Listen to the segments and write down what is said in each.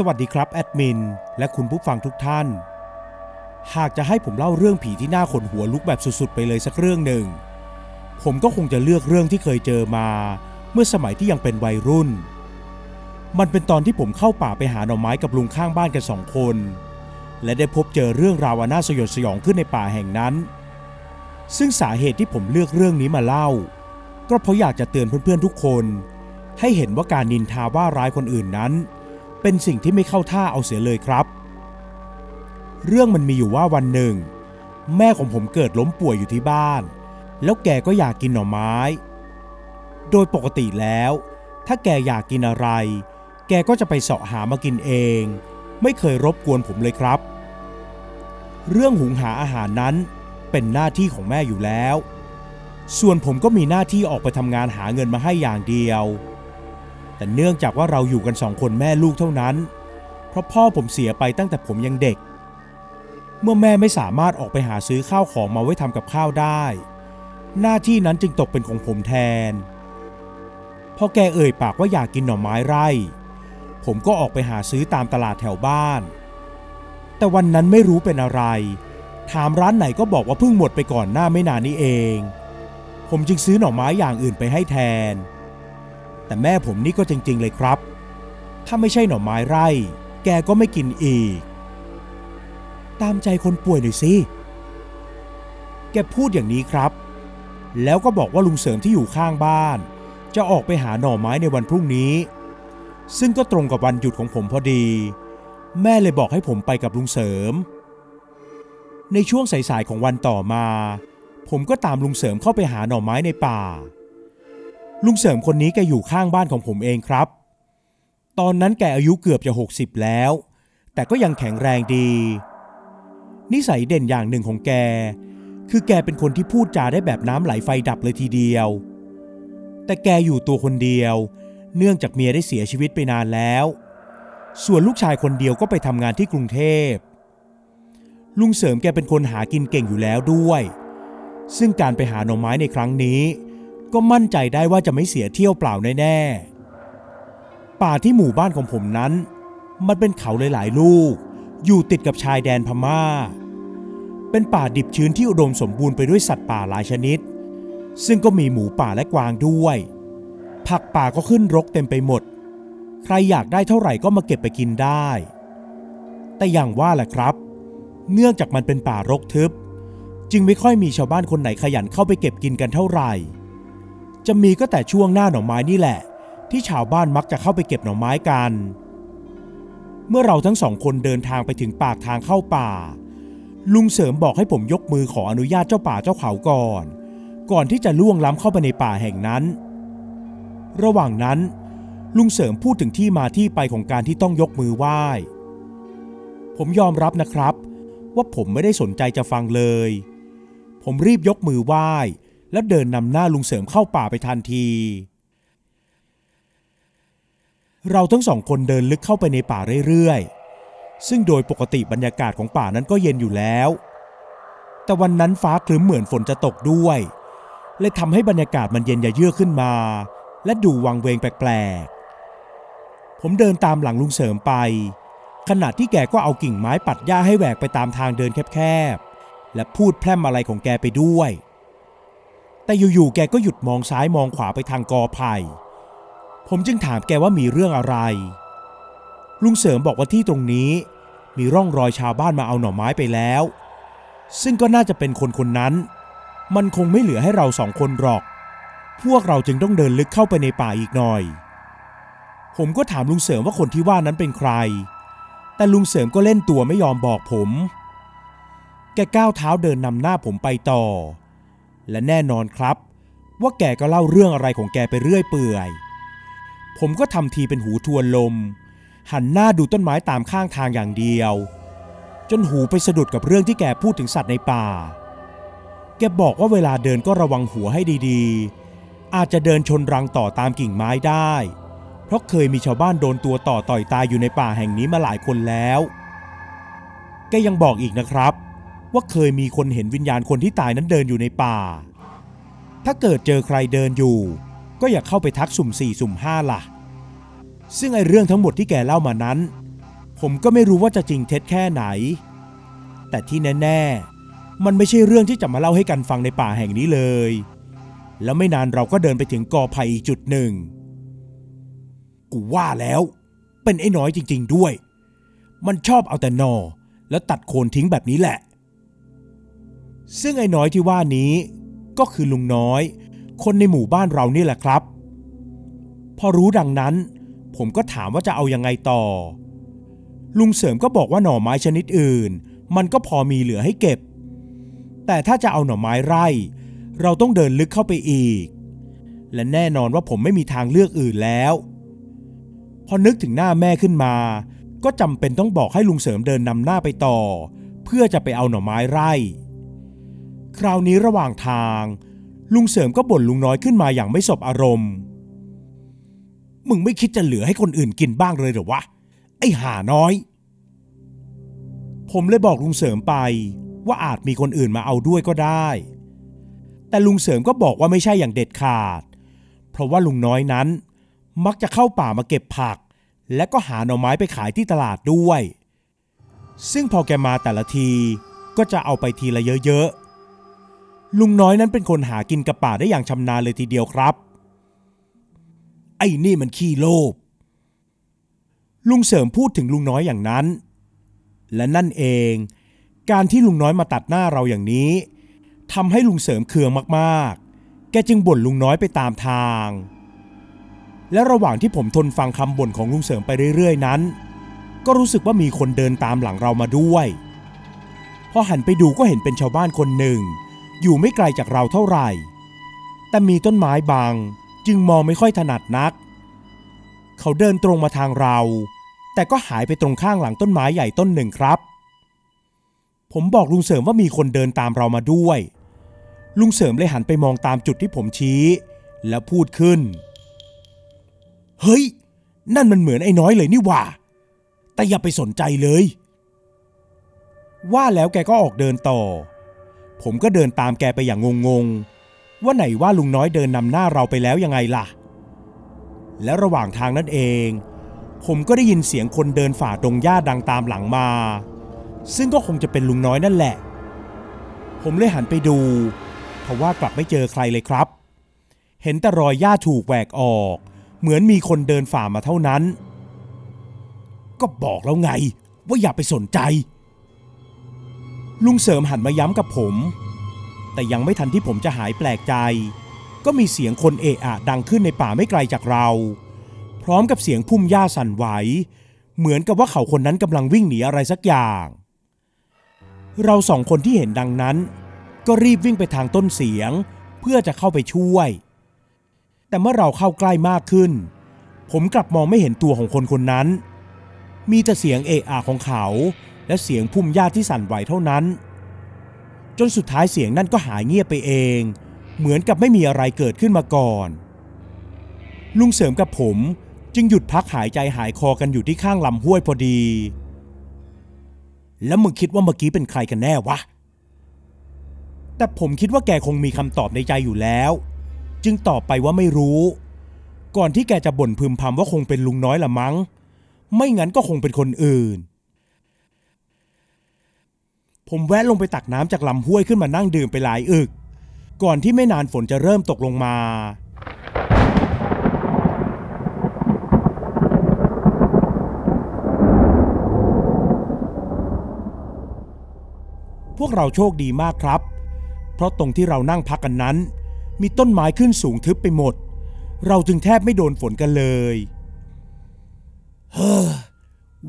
สวัสดีครับแอดมิน และคุณผู้ฟังทุกท่าน หากจะให้ผมเล่าเรื่องผีที่น่าขนหัวลุกแบบสุดๆ ไปเลยสักเรื่องหนึ่ง ผมก็คงจะเลือกเรื่องที่เคยเจอมา เมื่อสมัยที่ยังเป็นวัยรุ่น มันเป็นตอนที่ผมเข้าป่าไปหาหน่อไม้กับลุงข้างบ้านกันสองคน และได้พบเจอเรื่องราวอนน่าสยดสยองขึ้นในป่าแห่งนั้น ซึ่งสาเหตุที่ผมเลือกเรื่องนี้มาเล่า ก็เพราะอยากจะเตือนเพื่อนๆทุกคน ให้เห็นว่าการนินทาว่าร้ายคนอื่นนั้น เป็นสิ่งที่ไม่เข้าท่าเอาเสียเลยครับ เรื่องมันมีอยู่ว่าวันหนึ่ง แม่ของผมเกิดล้มป่วยอยู่ที่บ้าน แล้วแกก็อยากกินหน่อไม้ โดยปกติแล้ว ถ้าแกอยากกินอะไร แกก็จะไปเสาะหามากินเอง ไม่เคยรบกวนผมเลยครับ เรื่องหุงหาอาหารนั้นเป็นหน้าที่ของแม่อยู่แล้ว ส่วนผมก็มีหน้าที่ออกไปทำงานหาเงินมาให้อย่างเดียว แต่เนื่องจากว่าเราอยู่กันสองคนแม่ลูกเท่านั้น เพราะพ่อผมเสียไปตั้งแต่ผมยังเด็ก เมื่อแม่ไม่สามารถออกไปหาซื้อข้าวของมาไว้ทำกับข้าวได้ หน้าที่นั้นจึงตกเป็นของผมแทน พอแกเอ่ยปากว่าอยากกินหน่อไม้ไร่ ผมก็ออกไปหาซื้อตามตลาดแถวบ้าน แต่วันนั้นไม่รู้เป็นอะไร ถามร้านไหนก็บอกว่าเพิ่งหมดไปก่อนหน้าไม่นานนี้เอง ผมจึงซื้อหน่อไม้อย่างอื่นไปให้แทน แต่แม่ผมนี่ก็จริง ๆ เลยครับ ถ้าไม่ใช่หน่อไม้ไร่ แกก็ไม่กินอีก ตามใจคนป่วยหน่อยสิ แกพูดอย่างนี้ครับ แล้วก็บอกว่าลุงเสริมที่อยู่ข้างบ้าน จะออกไปหาหน่อไม้ในวันพรุ่งนี้ ซึ่งก็ตรงกับวันหยุดของผมพอดี แม่เลยบอกให้ผมไปกับลุงเสริม ในช่วงสายๆของวันต่อมา ผมก็ตามลุงเสริมเข้าไปหาหน่อไม้ในป่า ลุงเสริมคนนี้แกอยู่ข้างบ้านของผมเองครับ ตอนนั้นแกอายุเกือบจะ 60 แล้ว แต่ก็ยังแข็งแรงดี นิสัยเด่นอย่างหนึ่งของแก คือแกเป็นคนที่พูดจาได้แบบน้ำไหลไฟดับเลยทีเดียว แต่แกอยู่ตัวคนเดียว เนื่องจากเมียได้เสียชีวิตไปนานแล้ว ส่วนลูกชายคนเดียวก็ไปทำงานที่กรุงเทพ ลุงเสริมแกเป็นคนหากินเก่งอยู่แล้วด้วย ซึ่งการไปหาหน่อไม้ในครั้งนี้ ก็มั่นใจได้ว่าจะไม่เสียเที่ยวเปล่าแน่ๆ ป่าที่หมู่บ้านของผมนั้น มันเป็นเขาหลายๆ ลูก อยู่ติดกับชายแดนพม่า เป็นป่าดิบชื้นที่อุดมสมบูรณ์ไปด้วยสัตว์ป่าหลายชนิด ซึ่งก็มีหมูป่าและกวางด้วย ผักป่าก็ขึ้นรกเต็มไปหมด ใครอยากได้เท่าไหร่ก็มาเก็บไปกินได้ แต่อย่างว่าแหละครับ เนื่องจากมันเป็นป่ารกทึบ จึงไม่ค่อยมีชาวบ้านคนไหนขยันเข้าไปเก็บกินกันเท่าไหร่ จะมีก็แต่ช่วงหน้าหน่อไม้นี่แหละ ที่ชาวบ้านมักจะเข้าไปเก็บหน่อไม้กัน เมื่อเราทั้งสองคนเดินทางไปถึงปากทางเข้าป่า ลุงเสริมบอกให้ผมยกมือขออนุญาตเจ้าป่าเจ้าเขาก่อน ก่อนที่จะล่วงล้ำเข้าไปในป่าแห่งนั้น ระหว่างนั้นลุงเสริมพูดถึงที่มาที่ไปของการที่ต้องยกมือไหว้ ผมยอมรับนะครับ ว่าผมไม่ได้สนใจจะฟังเลย ผมรีบยกมือไหว้ แล้วเดินนำหน้าลุงเสริมเข้าป่าไปทันที เราทั้งสองคนเดินลึกเข้าไปในป่าเรื่อยๆ ซึ่งโดยปกติบรรยากาศของป่านั้นก็เย็นอยู่แล้ว แต่วันนั้นฟ้าคลึ้มเหมือนฝนจะตกด้วยเลยทำให้บรรยากาศมันเย็นยะเยือกขึ้นมา และดูวังเวงแปลกๆ ผมเดินตามหลังลุงเสริมไป ขณะที่แกก็เอากิ่งไม้ปัดหญ้าให้แหวกไปตามทางเดินแคบๆ และพูดแพร่มอะไรของแกไปด้วย แต่อยู่ๆแกก็หยุดมองซ้ายมองขวาไปทางกอไผ่ ผมจึงถามแกว่ามีเรื่องอะไร ลุงเสริมบอกว่าที่ตรงนี้ มีร่องรอยชาวบ้านมาเอาหน่อไม้ไปแล้ว ซึ่งก็น่าจะเป็นคนคนนั้น มันคงไม่เหลือให้เราสองคนหรอก พวกเราจึงต้องเดินลึกเข้าไปในป่าอีกหน่อย ผมก็ถามลุงเสริมว่าคนที่ว่านั้นเป็นใคร แต่ลุงเสริมก็เล่นตัวไม่ยอมบอกผม แกก้าวเท้าเดินนำหน้าผมไปต่อ และแน่นอนครับ ว่าแกก็เล่าเรื่องอะไรของแกไปเรื่อยเปื่อย ผมก็ทำทีเป็นหูทวนลม หันหน้าดูต้นไม้ตามข้างทางอย่างเดียว จนหูไปสะดุดกับเรื่องที่แกพูดถึงสัตว์ในป่า แกบอกว่าเวลาเดินก็ระวังหัวให้ดีๆ อาจจะเดินชนรังต่อตามกิ่งไม้ได้ เพราะเคยมีชาวบ้านโดนตัวต่อต่อยตายอยู่ในป่าแห่งนี้มาหลายคนแล้ว แกยังบอกอีกนะครับ ว่าเคยมีคนเห็นวิญญาณคนที่ตายนั้นเดินอยู่ในป่า ถ้าเกิดเจอใครเดินอยู่ ก็อย่าเข้าไปทักสุ่มสี่สุ่มห้าล่ะ ซึ่งไอเรื่องทั้งหมดที่แกเล่ามานั้น ผมก็ไม่รู้ว่าจะจริงเท็จแค่ไหน แต่ที่แน่ ๆ มันไม่ใช่เรื่องที่จะมาเล่าให้กันฟังในป่าแห่งนี้เลย แล้วไม่นานเราก็เดินไปถึงกอไผ่อีกจุดหนึ่ง กูว่าแล้ว เป็นไอ้น้อยจริง ๆ ด้วย มันชอบเอาแต่นอ แล้วตัดโคนทิ้งแบบนี้แหละ ซึ่งไอ้น้อยที่ว่านี้ก็คือลุงน้อย คนในหมู่บ้านเรานี่แหละครับ พอรู้ดังนั้น ผมก็ถามว่าจะเอายังไงต่อ ลุงเสริมก็บอกว่าหน่อไม้ชนิดอื่น มันก็พอมีเหลือให้เก็บ แต่ถ้าจะเอาหน่อไม้ไร่ เราต้องเดินลึกเข้าไปอีก และแน่นอนว่าผมไม่มีทางเลือกอื่นแล้ว พอนึกถึงหน้าแม่ขึ้นมา ก็จำเป็นต้องบอกให้ลุงเสริมเดินนำหน้าไปต่อ เพื่อจะไปเอาหน่อไม้ไร่ คราวนี้ระหว่างทาง ลุงเสริมก็บ่นลุงน้อยขึ้นมาอย่างไม่สบอารมณ์ มึงไม่คิดจะเหลือให้คนอื่นกินบ้างเลยเหรอวะ ไอ้ห่าน้อย ผมเลยบอกลุงเสริมไปว่าอาจมีคนอื่นมาเอาด้วยก็ได้ แต่ลุงเสริมก็บอกว่าไม่ใช่อย่างเด็ดขาด เพราะว่าลุงน้อยนั้น มักจะเข้าป่ามาเก็บผัก และก็หาหน่อไม้ไปขายที่ตลาดด้วย ซึ่งพอแกมาแต่ละทีก็จะเอาไปทีละเยอะๆ ลุงน้อยนั้นเป็นคนหากินกับป่าได้อย่างชำนาญเลยทีเดียวครับ ไอ้นี่มันขี้โลภลุงเสริมพูดถึงลุงน้อยอย่างนั้น และนั่นเอง การที่ลุงน้อยมาตัดหน้าเราอย่างนี้ทำให้ลุงเสริมเคืองมากๆ แกจึงบ่นลุงน้อยไปตามทาง และระหว่างที่ผมทนฟังคำบ่นของลุงเสริมไปเรื่อย ๆ นั้น ก็รู้สึกว่ามีคนเดินตามหลังเรามาด้วย พอหันไปดูก็เห็นเป็นชาวบ้านคนหนึ่ง อยู่ไม่ไกลจากเราเท่าไหร่ แต่มีต้นไม้บังจึงมองไม่ค่อยถนัดนัก เขาเดินตรงมาทางเรา แต่ก็หายไปตรงข้างหลังต้นไม้ใหญ่ต้นหนึ่งครับ ผมบอกลุงเสริมว่ามีคนเดินตามเรามาด้วย ลุงเสริมเลยหันไปมองตามจุดที่ผมชี้ แล้วพูดขึ้น เฮ้ย นั่นมันเหมือนไอ้น้อยเลยนี่หว่า แต่อย่าไปสนใจเลย ว่าแล้วแกก็ออกเดินต่อ ผมก็เดินตามแกไปอย่างงงๆ ว่าไหนว่าลุงน้อยเดินนำหน้าเราไปแล้วยังไงล่ะ และระหว่างทางนั่นเอง ผมก็ได้ยินเสียงคนเดินฝ่าดงหญ้าดังตามหลังมา ซึ่งก็คงจะเป็นลุงน้อยนั่นแหละ ผมเลยหันไปดูทว่ากลับไม่เจอใครเลยครับ เห็นแต่รอยหญ้าถูกแหวกออก เหมือนมีคนเดินฝ่ามาเท่านั้น ก็บอกแล้วไง ว่าอย่าไปสนใจ ลุงเสริมหันมาย้ำกับผม แต่ยังไม่ทันที่ผมจะหายแปลกใจ ก็มีเสียงคนเอะอะดังขึ้นในป่าไม่ไกลจากเรา พร้อมกับเสียงพุ่มหญ้าสั่นไหว เหมือนกับว่าเขาคนนั้นกำลังวิ่งหนีอะไรสักอย่าง เราสองคนที่เห็นดังนั้น ก็รีบวิ่งไปทางต้นเสียง เพื่อจะเข้าไปช่วย แต่เมื่อเราเข้าใกล้มากขึ้น ผมกลับมองไม่เห็นตัวของคนคนนั้น มีแต่เสียงเอะอะของเขา และเสียงพุ่มหญ้าที่สั่นไหวเท่านั้น จนสุดท้ายเสียงนั่นก็หายเงียบไปเอง เหมือนกับไม่มีอะไรเกิดขึ้นมาก่อน ลุงเสริมกับผมจึงหยุดพักหายใจหายคอกันอยู่ที่ข้างลำห้วยพอดี แล้วมึงคิดว่าเมื่อกี้เป็นใครกันแน่วะ แต่ผมคิดว่าแกคงมีคำตอบในใจอยู่แล้ว จึงตอบไปว่าไม่รู้ ก่อนที่แกจะบ่นพึมพำว่าคงเป็นลุงน้อยละมั้ง ไม่งั้นก็คงเป็นคนอื่น ผมแวะลงไปตักน้ำจากลำห้วยขึ้นมานั่งดื่มไปหลายอึก ก่อนที่ไม่นานฝนจะเริ่มตกลงมา พวกเราโชคดีมากครับ เพราะตรงที่เรานั่งพักกันนั้น มีต้นไม้ขึ้นสูงทึบไปหมด เราจึงแทบไม่โดนฝนกันเลย เฮ้อ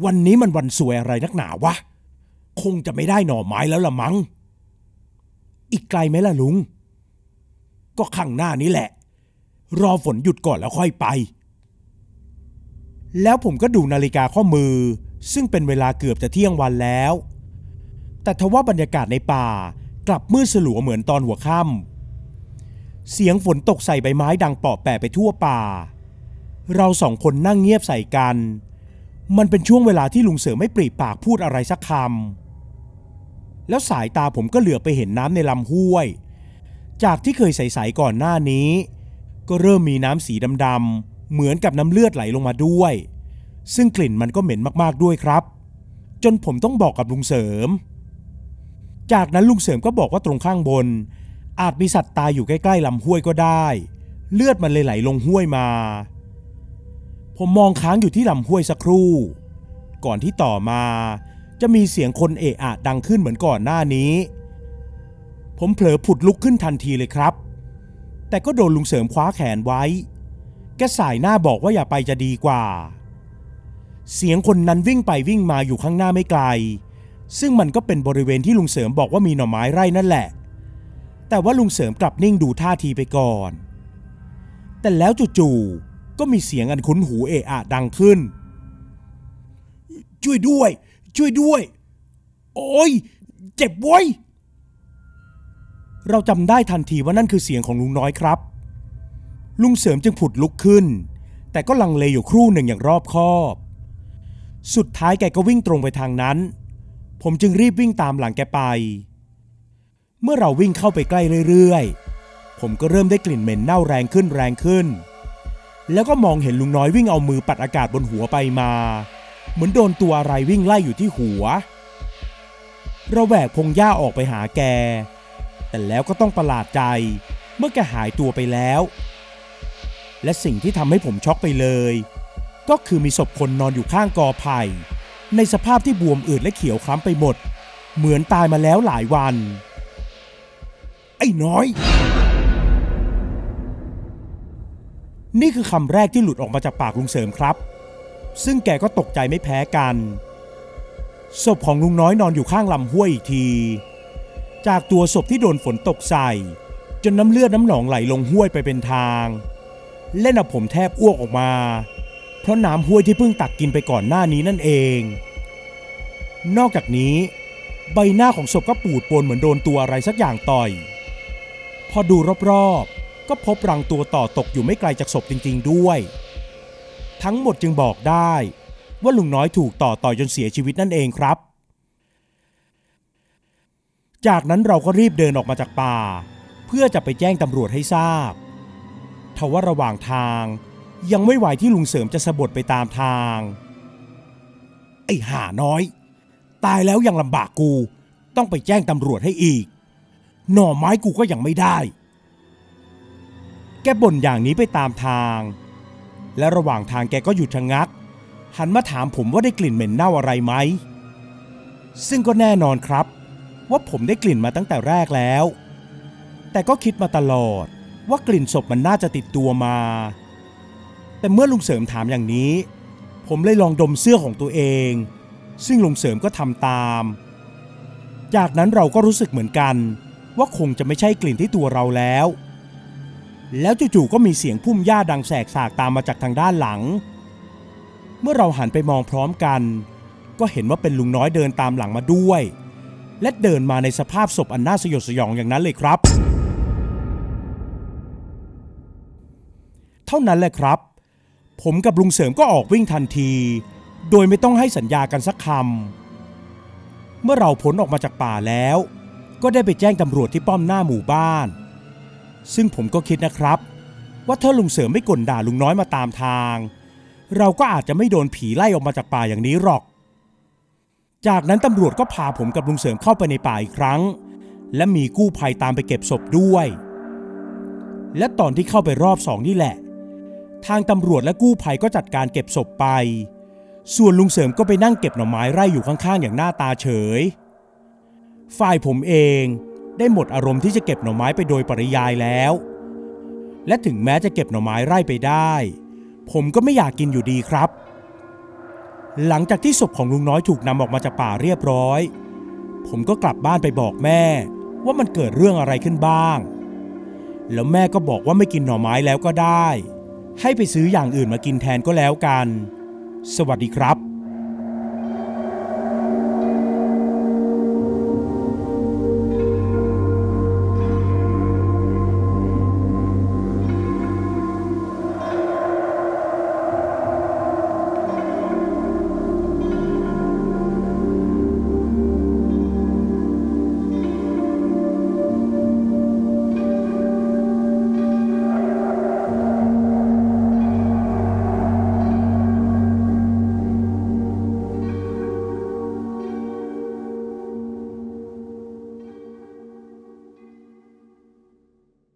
วันนี้มันวันสวยอะไรนักหนาวะ คงจะไม่ได้หน่อไม้แล้วละมัง้ง อีกไกลไหมล่ะลุง ก็ข้างหน้านี้แหละ รอฝนหยุดก่อนแล้วค่อยไป แล้วผมก็ดูนาฬิกาข้อมือ ซึ่งเป็นเวลาเกือบจะเที่ยงวันแล้ว แต่ทว่าบรรยากาศในป่ากลับมืดสลัวเหมือนตอนหัวค่ำเสียงฝนตกใส่ใบไม้ดังเปาะแปะไปทั่วป่า เราสองคนนั่งเงียบใส่กันมันเป็นช่วงเวลาที่ลุงเสือไม่ปรีปากพูดอะไรสักคำ แล้วสายตาผมก็เหลือไปเห็นน้ำในลำห้วย จากที่เคยใสๆก่อนหน้านี้ ก็เริ่มมีน้ำสีดำๆเหมือนกับน้ำเลือดไหลลงมาด้วย ซึ่งกลิ่นมันก็เหม็นมากๆด้วยครับ จนผมต้องบอกกับลุงเสริม จากนั้นลุงเสริมก็บอกว่าตรงข้างบน อาจมีสัตว์ตายอยู่ใกล้ๆลำห้วยก็ได้ เลือดมันเลยไหลลงห้วยมา ผมมองค้างอยู่ที่ลำห้วยสักครู่ ก่อนที่ต่อมา จะมีเสียงคนเอะอะดังขึ้นเหมือนก่อนหน้านี้ ผมเผลอผุดลุกขึ้นทันทีเลยครับ แต่ก็โดนลุงเสริมคว้าแขนไว้ แกสายหน้าบอกว่าอย่าไปจะดีกว่า เสียงคนนั้นวิ่งไปวิ่งมาอยู่ข้างหน้าไม่ไกล ซึ่งมันก็เป็นบริเวณที่ลุงเสริมบอกว่ามีหน่อไม้ไร่นั่นแหละ แต่ว่าลุงเสริมกลับนิ่งดูท่าทีไปก่อน แต่แล้วจู่ๆก็มีเสียงอันคุ้นหูเอะอะดังขึ้น ช่วยด้วย ช่วยด้วย โอ้ย เจ็บเว้ย เราจำได้ทันทีว่านั่นคือเสียงของลุงน้อยครับ ลุงเสริมจึงผุดลุกขึ้น แต่ก็ลังเลอยู่ครู่หนึ่งอย่างรอบคอบ สุดท้ายแกก็วิ่งตรงไปทางนั้น ผมจึงรีบวิ่งตามหลังแกไป เมื่อเราวิ่งเข้าไปใกล้เรื่อยๆ ผมก็เริ่มได้กลิ่นเหม็นเน่าแรงขึ้นแรงขึ้น แล้วก็มองเห็นลุงน้อยวิ่งเอามือปัดอากาศบนหัวไปมา เหมือนโดนตัวอะไรวิ่งไล่อยู่ที่หัว เราแหวกพงหญ้าออกไปหาแก แต่แล้วก็ต้องประหลาดใจ เมื่อแกหายตัวไปแล้ว และสิ่งที่ทำให้ผมช็อกไปเลย ก็คือมีศพคนนอนอยู่ข้างกอไผ่ ในสภาพที่บวมอืดและเขียวคล้ำไปหมด เหมือนตายมาแล้วหลายวัน ไอ้น้อยนี่คือคำแรกที่หลุดออกมาจากปากลุงเสริมครับ ซึ่งแกก็ตกใจไม่แพ้กัน ศพของลุงน้อยนอนอยู่ข้างลำห้วยอีกที จากตัวศพที่โดนฝนตกใส่ จนน้ำเลือดน้ำหนองไหลลงห้วยไปเป็นทาง เล่นเอาผมแทบอ้วกออกมา เพราะน้ำห้วยที่เพิ่งตักกินไปก่อนหน้านี้นั่นเอง นอกจากนี้ ใบหน้าของศพก็ปูดโปนเหมือนโดนตัวอะไรสักอย่างต่อย พอดูรอบๆก็พบรังตัวต่อตกอยู่ไม่ไกลจากศพจริง ๆ ด้วย ทั้งหมดจึงบอกได้ ว่าลุงน้อยถูกต่อต่อยจนเสียชีวิตนั่นเองครับ จากนั้นเราก็รีบเดินออกมาจากป่า เพื่อจะไปแจ้งตำรวจให้ทราบทว่าระหว่างทางยังไม่ไหวที่ลุงเสริมจะสะบดไปตามทาง ไอ้ห่าน้อย ตายแล้วยังลำบากกู ต้องไปแจ้งตำรวจให้อีก หน่อไม้กูก็ยังไม่ได้ แกบ่นอย่างนี้ไปตามทาง และระหว่างทางแกก็หยุดชะงัก หันมาถามผมว่าได้กลิ่นเหม็นเน่าอะไรไหม ซึ่งก็แน่นอนครับ ว่าผมได้กลิ่นมาตั้งแต่แรกแล้ว แต่ก็คิดมาตลอดว่ากลิ่นศพมันน่าจะติดตัวมา แต่เมื่อลุงเสริมถามอย่างนี้ ผมเลยลองดมเสื้อของตัวเอง ซึ่งลุงเสริมก็ทำตาม จากนั้นเราก็รู้สึกเหมือนกัน ว่าคงจะไม่ใช่กลิ่นที่ตัวเราแล้ว แล้วจู่ๆก็มีเสียงพุ่มหญ้าดังแสกสากตามมาจากทางด้านหลัง เมื่อเราหันไปมองพร้อมกัน ก็เห็นว่าเป็นลุงน้อยเดินตามหลังมาด้วย และเดินมาในสภาพศพอันน่าสยดสยองอย่างนั้นเลยครับ เท่านั้นแหละครับ ผมกับลุงเสริมก็ออกวิ่งทันที โดยไม่ต้องให้สัญญากันสักคำเมื่อเราพ้นออกมาจากป่าแล้ว ก็ได้ไปแจ้งตำรวจที่ป้อมหน้าหมู่บ้าน ซึ่งผมก็คิดนะครับ ว่าถ้าลุงเสริมไม่กลด่าลุงน้อยมาตามทาง เราก็อาจจะไม่โดนผีไล่ออกมาจากป่าอย่างนี้หรอก จากนั้นตำรวจก็พาผมกับลุงเสริมเข้าไปในป่าอีกครั้ง และมีกู้ภัยตามไปเก็บศพด้วย และตอนที่เข้าไปรอบสองนี่แหละ ทางตำรวจและกู้ภัยก็จัดการเก็บศพไป ส่วนลุงเสริมก็ไปนั่งเก็บหน่อไม้ไร่อยู่ข้างๆ อย่างหน้าตาเฉย ฝ่ายผมเอง ได้หมดอารมณ์ที่จะเก็บหน่อไม้ไปโดยปริยายแล้ว และถึงแม้จะเก็บหน่อไม้ไร่ไปได้ ผมก็ไม่อยากกินอยู่ดีครับ หลังจากที่ศพของลุงน้อยถูกนำออกมาจากป่าเรียบร้อย ผมก็กลับบ้านไปบอกแม่ ว่ามันเกิดเรื่องอะไรขึ้นบ้าง แล้วแม่ก็บอกว่าไม่กินหน่อไม้แล้วก็ได้ ให้ไปซื้ออย่างอื่นมากินแทนก็แล้วกัน สวัสดีครับ